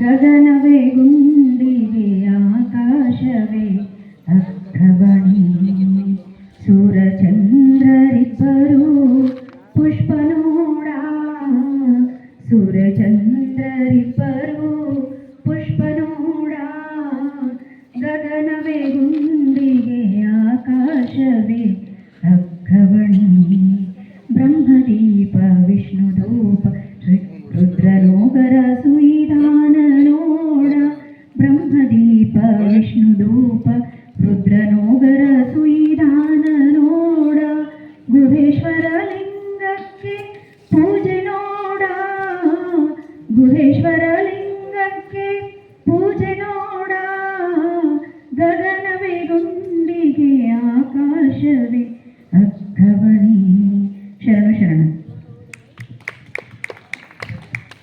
ಗಗನವೇ ಗುಂಡಿಗೆ ಆಕಾಶವೇ ಅರ್ಥವಣಿ ಸೂರಚಂದ್ರರಿಬ್ಬರು ಪುಷ್ಪನೋಡ ಸೂರಚಂದ್ರರಿಬ್ಬರು ಪುಷ್ಪನೋಡ ಗಗನವೇ ಗುಂಡಿಗೆ ಆಕಾಶವೇ ಅಗ್ಗವಣಿ ಬ್ರಹ್ಮದೀಪ ವಿಷ್ಣುಧೂಪ ರುದ್ರನೋಗರ ಸುಯಿಧಾನ ನೋಡ ದೀಪ ವಿಷ್ಣುದೂಪ ರುದ್ರನೋಗರ ಸುಯಿದಾನ ನೋಡ, ಗುಹೇಶ್ವರ ಲಿಂಗಕ್ಕೆ ಪೂಜೆ ನೋಡ, ಗುಹೇಶ್ವರ ಲಿಂಗಕ್ಕೆ ಪೂಜೆ ನೋಡ, ಗಗನವೇ ಗುಂಡಿಗೆ, ಆಕಾಶವೇ ಅಕ್ಕವಣಿ ಶರಣ ಶರಣ.